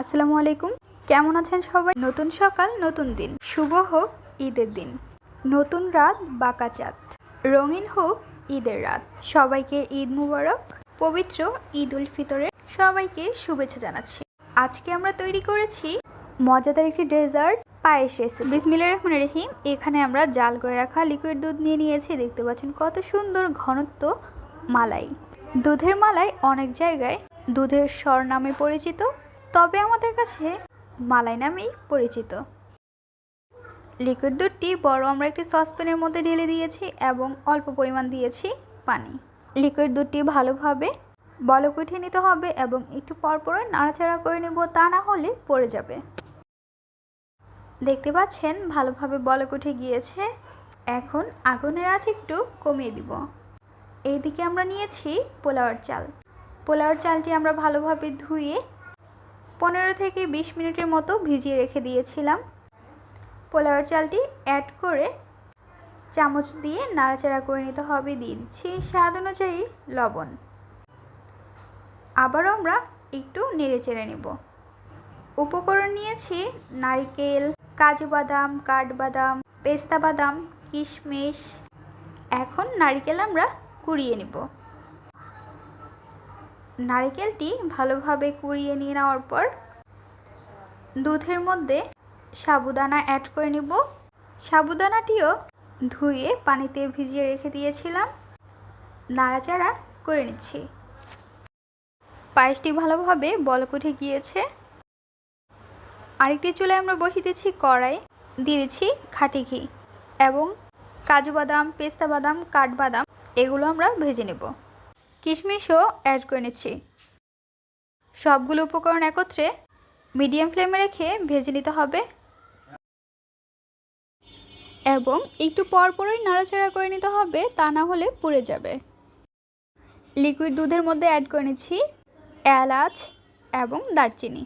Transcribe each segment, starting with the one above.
আসসালামু আলাইকুম। কেমন আছেন সবাই? নতুন সকাল, নতুন দিন। শুভ হোক, ঈদের দিন। নতুন রাত, বাঁকা চাঁদ। রঙিন হোক, ঈদের রাত। সবাইকে ঈদ মুবারক, পবিত্র ঈদ উল ফিতরের সবাইকে শুভেচ্ছা জানাচ্ছি। আজকে আমরা তৈরি করেছি মজাদার একটি ডেজার্ট, পায়েস রেসিপি বিসমিল্লাহ রহমান রহিম। এখানে আমরা জাল করে রাখা লিকুইড দুধ নিয়ে নিয়েছি। দেখতে পাচ্ছেন কত সুন্দর ঘনত্ব মালাই। দুধের মালাই অনেক জায়গায় দুধের স্বর নামে পরিচিত। তবে আমাদের কাছে মালাই নামেই পরিচিত। লিকুইড দুধটি বড় আমরা একটি সসপ্যানের মধ্যে ঢেলে দিয়েছি এবং অল্প পরিমাণ দিয়েছি পানি। লিকুইড দুধটি ভালোভাবে বলক উঠিয়ে নিতে হবে এবং একটু পরপর নাড়াচাড়া করে নেব, তা না হলে পড়ে যাবে। দেখতে পাচ্ছেন ভালোভাবে বলক উঠে গিয়েছে। এখন আগুনের আঁচ একটু কমিয়ে দিব। এইদিকে আমরা নিয়েছি পোলাওয়ার চাল। পোলাওয়ার চালটি আমরা ভালোভাবে ধুয়ে পনেরো থেকে বিশ মিনিটের মতো ভিজিয়ে রেখে দিয়েছিলাম। পোলাওয়ার চালটি অ্যাড করে চামচ দিয়ে নাড়াচাড়া করে নিতে হবে। দিয়ে দিচ্ছি স্বাদ অনুযায়ী লবণ। আবারও আমরা একটু নেড়ে চেড়ে নেব। উপকরণ নিয়েছি নারিকেল, কাজু বাদাম, কাঠবাদাম, পেস্তা বাদাম, কিশমিশ। এখন নারিকেল আমরা কুড়িয়ে নেব। নারিকেলটি ভালোভাবে কুড়িয়ে নিয়ে নেওয়ার পর দুধের মধ্যে সাবুদানা অ্যাড করে নিব। সাবুদানাটিও ধুয়ে পানিতে ভিজিয়ে রেখে দিয়েছিলাম। নাড়াচাড়া করে নিচ্ছি। পায়েসটি ভালোভাবে বলক উঠে গিয়েছে। আরেকটি চুলায় আমরা বসিয়ে দিচ্ছি কড়াই। দিয়ে দিচ্ছি খাঁটি ঘি এবং কাজু বাদাম, পেস্তা বাদাম কাঠবাদাম এগুলো আমরা ভেজে নেব। কিশমিশও অ্যাড করে নিচ্ছি। সবগুলো উপকরণ একত্রে মিডিয়াম ফ্লেমে রেখে ভেজে নিতে হবে। এবং একটু পরপরই নাড়াচাড়া করে নিতে হবে, তা না হলে পুড়ে যাবে। লিকুইড দুধের মধ্যে অ্যাড করে নিচ্ছি এলাচ এবং দারচিনি।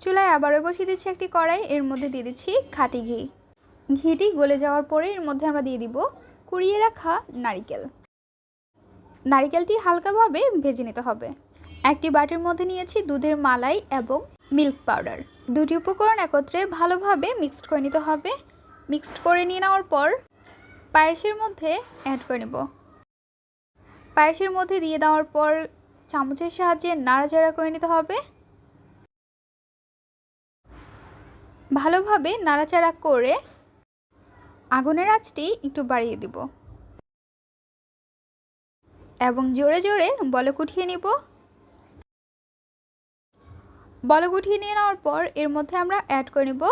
চুলায় আবারও বসিয়ে দিচ্ছি একটি কড়াই, এর মধ্যে দিয়ে দিচ্ছি খাঁটি ঘি। ঘিটি গলে যাওয়ার পরে এর মধ্যে আমরা দিয়ে দিব কুড়িয়ে রাখা নারিকেল। নারিকেলটি হালকাভাবে ভেজে নিতে হবে। একটি বাটির মধ্যে নিয়েছি দুধের মালাই এবং মিল্ক পাউডার। দুটি উপকরণ একত্রে ভালোভাবে মিক্সড করে নিতে হবে। মিক্সড করে নিয়ে নেওয়ার পর পায়েসের মধ্যে অ্যাড করে নেব। পায়েসের মধ্যে দিয়ে দেওয়ার পর চামচের সাহায্যে নাড়াচাড়া করে নিতে হবে। ভালোভাবে নাড়াচাড়া করে আগুনের আঁচটি একটু বাড়িয়ে দিব। এবং জোরে জোরে বলক উঠিয়ে নিব। বলক উঠিয়ে নিয়ে নেওয়ার পর এর মধ্যে আমরা অ্যাড করে নেব।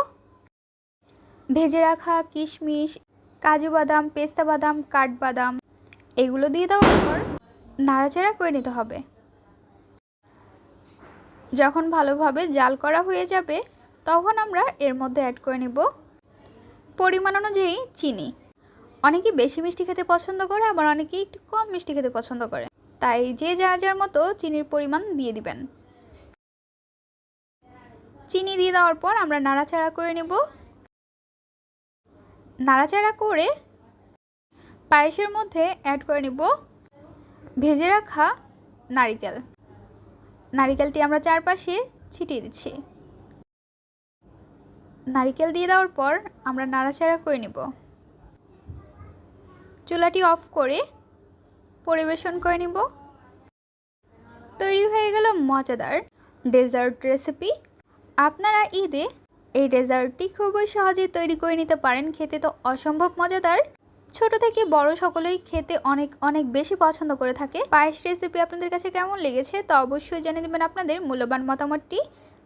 ভেজে রাখা কিশমিশ, কাজু বাদাম, পেস্তা বাদাম কাঠবাদাম এগুলো দিয়ে দেওয়ার পর নাড়াচাড়া করে নিতে হবে। যখন ভালোভাবে জাল করা হয়ে যাবে, তখন আমরা এর মধ্যে অ্যাড করে নেব। পরিমাণ অনুযায়ী চিনি। অনেকে বেশি মিষ্টি খেতে পছন্দ করে, আবার অনেকে একটু কম মিষ্টি খেতে পছন্দ করে। তাই যে যার যার মতো চিনির পরিমাণ দিয়ে দিবেন। চিনি দিয়ে দেওয়ার পর আমরা নাড়াচাড়া করে নেব। নাড়াচাড়া করে পায়েসের মধ্যে অ্যাড করে নেব ভেজে রাখা নারিকেল। নারিকেলটি আমরা চারপাশে ছিটিয়ে দিচ্ছি। নারিকেল দিয়ে দেওয়ার পর আমরা নাড়াচাড়া করে নেব। চুলাটি অফ করে পরিবেশন করে নিব। তৈরি হয়ে গেল মজাদার ডেজার্ট রেসিপি। আপনারা ঈদে এই ডেজার্টটি খুবই সহজেই তৈরি করে নিতে পারেন। খেতে তো অসম্ভব মজাদার। ছোট থেকে বড় সকলেই খেতে অনেক অনেক বেশি পছন্দ করে থাকে। পায়েস রেসিপি আপনাদের কাছে কেমন লেগেছে তা অবশ্যই জানিয়ে দেবেন আপনাদের মূল্যবান মতামতটি।